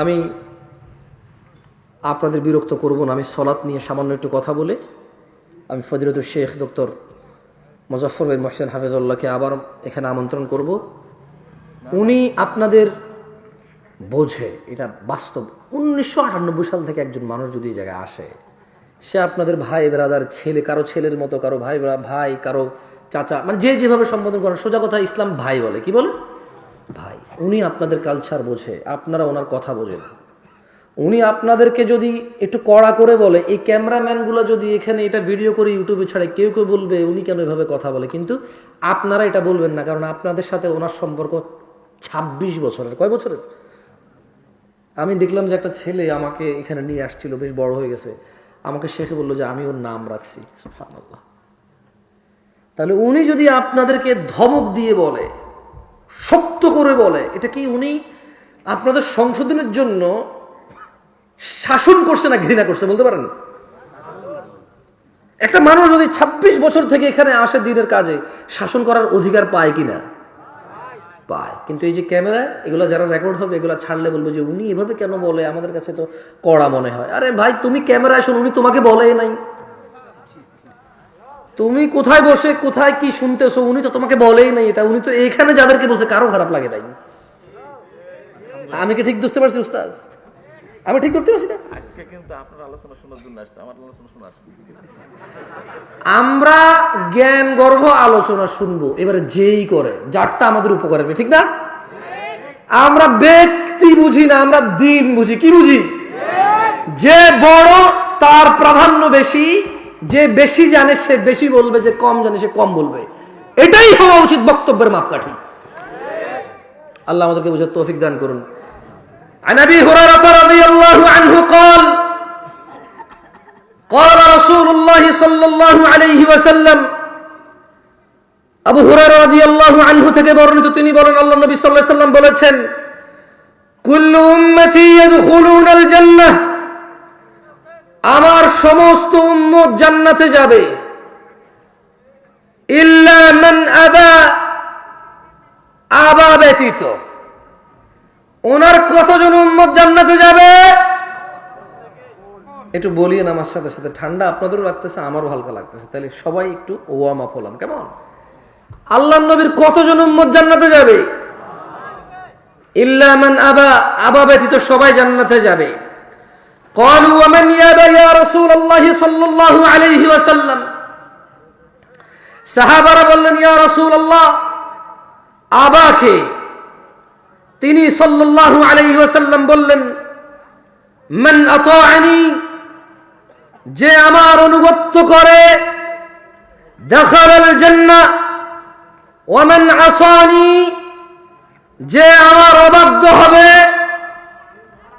আমি আপনাদের বিরক্ত করব না, আমি সলাৎ নিয়ে সামান্য একটু কথা বলে আমি ফজিলতুল শেখ ডক্টর মুজফর বিন মোহসেন হাফিজুল্লাহকে আবার এখানে আমন্ত্রণ করব। উনি আপনাদের বোঝে, এটা বাস্তব। উনিশশো আটানব্বই সাল থেকে একজন মানুষ যদি এই জায়গায় আসে, সে আপনাদের ভাই বেরাদার ছেলে, কারও ছেলের মতো, কারও ভাই ভাই, কারও চাচা মানে যে যেভাবে সম্বোধন করেন, সোজা কথা ইসলাম ভাই বলে, কি বলে? ভাই, উনি আপনাদের কালচার বোঝে, আপনারা ওনার কথা বোঝেন। উনি আপনাদেরকে যদি একটু কড়া করে বলে, এই ক্যামেরাম্যানগুলো যদি এখানে এটা ভিডিও করে ইউটিউবে ছাড়ে, কেউ কেউ বলবে, উনি কেন এভাবে কথা বলে? কিন্তু আপনারা এটা বলবেন না, কারণ আপনাদের সাথে ওনার সম্পর্ক ছাব্বিশ বছরের। কয় বছরের? আমি দেখলাম যে একটা ছেলে আমাকে এখানে নিয়ে আসছিল, বেশ বড় হয়ে গেছে। আমাকে শেখে বলল যে, আমি ওর নাম রাখছি। তাহলে উনি যদি আপনাদেরকে ধমক দিয়ে বলে শক্ত করে বলে। এটা কি উনি আপনাদের সংশোধনের জন্য শাসন করছে না ঘৃণা করছে, বলতে পারেন? একটা মানুষ যদি ২৬ বছর থেকে এখানে আসে দিনের কাজে, শাসন করার অধিকার পায় কিনা? পায়। কিন্তু এই যে ক্যামেরা, এগুলো যারা রেকর্ড হবে, এগুলো ছাড়লে বলবে যে উনি এভাবে কেন বলে? আমাদের কাছে তো কড়া মনে হয়। আরে ভাই, তুমি ক্যামেরায় শোনো, উনি তোমাকে বলেই নাই। তুমি কোথায় বসে কোথায় কি শুনতেছো? উনি তো তোমাকে বলেই নাই এটা। উনি তো এখানে যাদেরকে বলছে কারও খারাপ লাগে তাই আমি কি ঠিক বুঝতে পারছি উস্তাদ? আমি ঠিক করতে পারছি না? আজকে কিন্তু আপনার আলোচনা শোনার জন্য আসছে আমার আলোচনা শোনা আমরা জ্ঞান গর্ভ আলোচনা শুনব এবারে যেই করে যারটা আমাদের উপকার হবে ঠিক না? আমরা ব্যক্তি বুঝি না আমরা দিন বুঝি কি বুঝি? যে বড় তার প্রাধান্য বেশি যে বেশি জানে সে বেশি বলবে যে কম জানে সে কম বলবে এটাই হওয়া উচিত বক্তব্যের মাপকাঠি আল্লাহ আমাদেরকে বুঝার তৌফিক দান করুন عن ابي هريره رضي الله عنه قال قال رسول الله صلى الله عليه وسلم আবু হুরায়রা রাদিয়াল্লাহু আনহু থেকে বর্ণিত তিনি বলেন আল্লাহ নবী সাল্লাল্লাহু আলাইহি সাল্লাম বলেছেন কুল্লু উম্মতি ইয়াদখুলুনাল জান্নাহ আমার সমস্ত উম্মত জান্নাতে যাবে। ইল্লা মান আবা আবা ব্যতীত। ওনার কতজন উম্মত জান্নাতে যাবে? একটু বলিয়েন আমার সাথে সাথে, ঠান্ডা আপনাদেরও লাগতেছে, আমারও হালকা লাগতেছে। তাহলে সবাই একটু ওয়াম আপ হলাম, কেমন? আল্লাহ নবীর কতজন উম্মত জান্নাতে যাবে? ইল্লা মান আবা আবা ব্যতীত সবাই জান্নাতে যাবে। قالوا ومن يابى يا رسول الله صلى الله عليه وسلم সাহাবারা বললেন ইয়া রাসূল আল্লাহ আবাকে তিনি সাল্লাল্লাহু আলাইহি ওয়াসাল্লাম বললেন মান আতাআনি যে আমার অনুগত্য করে দাখালাল জান্নাহ ওয়া মান আসানি যে আমার অবাধ্য হবে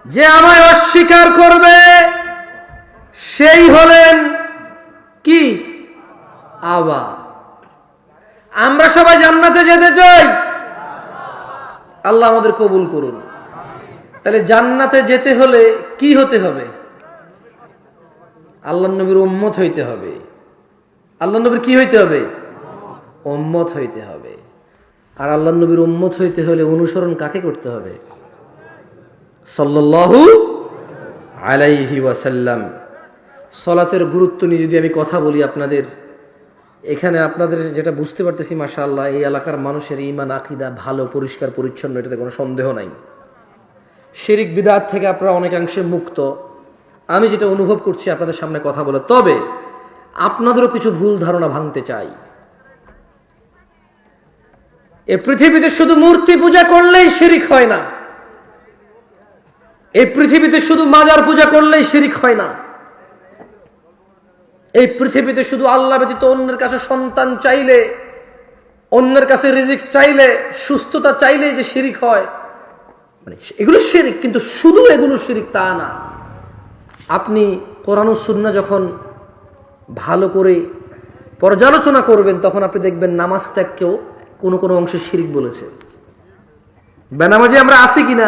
যে আমায় অস্বীকার করবে, সেই হলেন কি? আবা। আমরা সবাই জান্নাতে যেতে চাই। আল্লাহ আমাদের কবুল করুন। তাহলে জান্নাতে যেতে হলে কি হতে হবে? আল্লাহ নবীর উম্মত হইতে হবে। আল্লাহ নবীর কি হইতে হবে? উম্মত হইতে হবে। আর আল্লাহ নবীর উম্মত হইতে হলে অনুসরণ কাকে করতে হবে? সাল্লাল্লাহু আলাইহি ওয়াসাল্লাম। সলাতের গুরুত্ব নিয়ে যদি আমি কথা বলি আপনাদের, এখানে আপনাদের যেটা বুঝতে পারতেছি, মাশাআল্লাহ, এই এলাকার মানুষের ইমান আকিদা ভালো, পরিষ্কার, পরিচ্ছন্ন, এটাতে কোনো সন্দেহ নাই। শিরিক বিদাত থেকে আপনারা অনেকাংশে মুক্ত। আমি যেটা অনুভব করছি আপনাদের সামনে কথা বলে, তবে আপনাদেরও কিছু ভুল ধারণা ভাঙতে চাই। এ পৃথিবীতে শুধু মূর্তি পূজা করলেই শিরিক হয় না। এই পৃথিবীতে শুধু মাজার পূজা করলেই শিরিক হয় না। এই পৃথিবীতে শুধু আল্লাহ ব্যতীত অন্যের কাছে সন্তান চাইলে, অন্যের কাছে রিজিক চাইলে, সুস্থতা চাইলে যে শিরিক হয় মানে এগুলো শিরিক, কিন্তু শুধু এগুলো শিরিক তা না। আপনি কোরআন সুন্না যখন ভালো করে পর্যালোচনা করবেন, তখন আপনি দেখবেন নামাজ ত্যাগকেও কোনো কোনো অংশে শিরিক বলেছে। বেনামাজি আমরা আছি কিনা?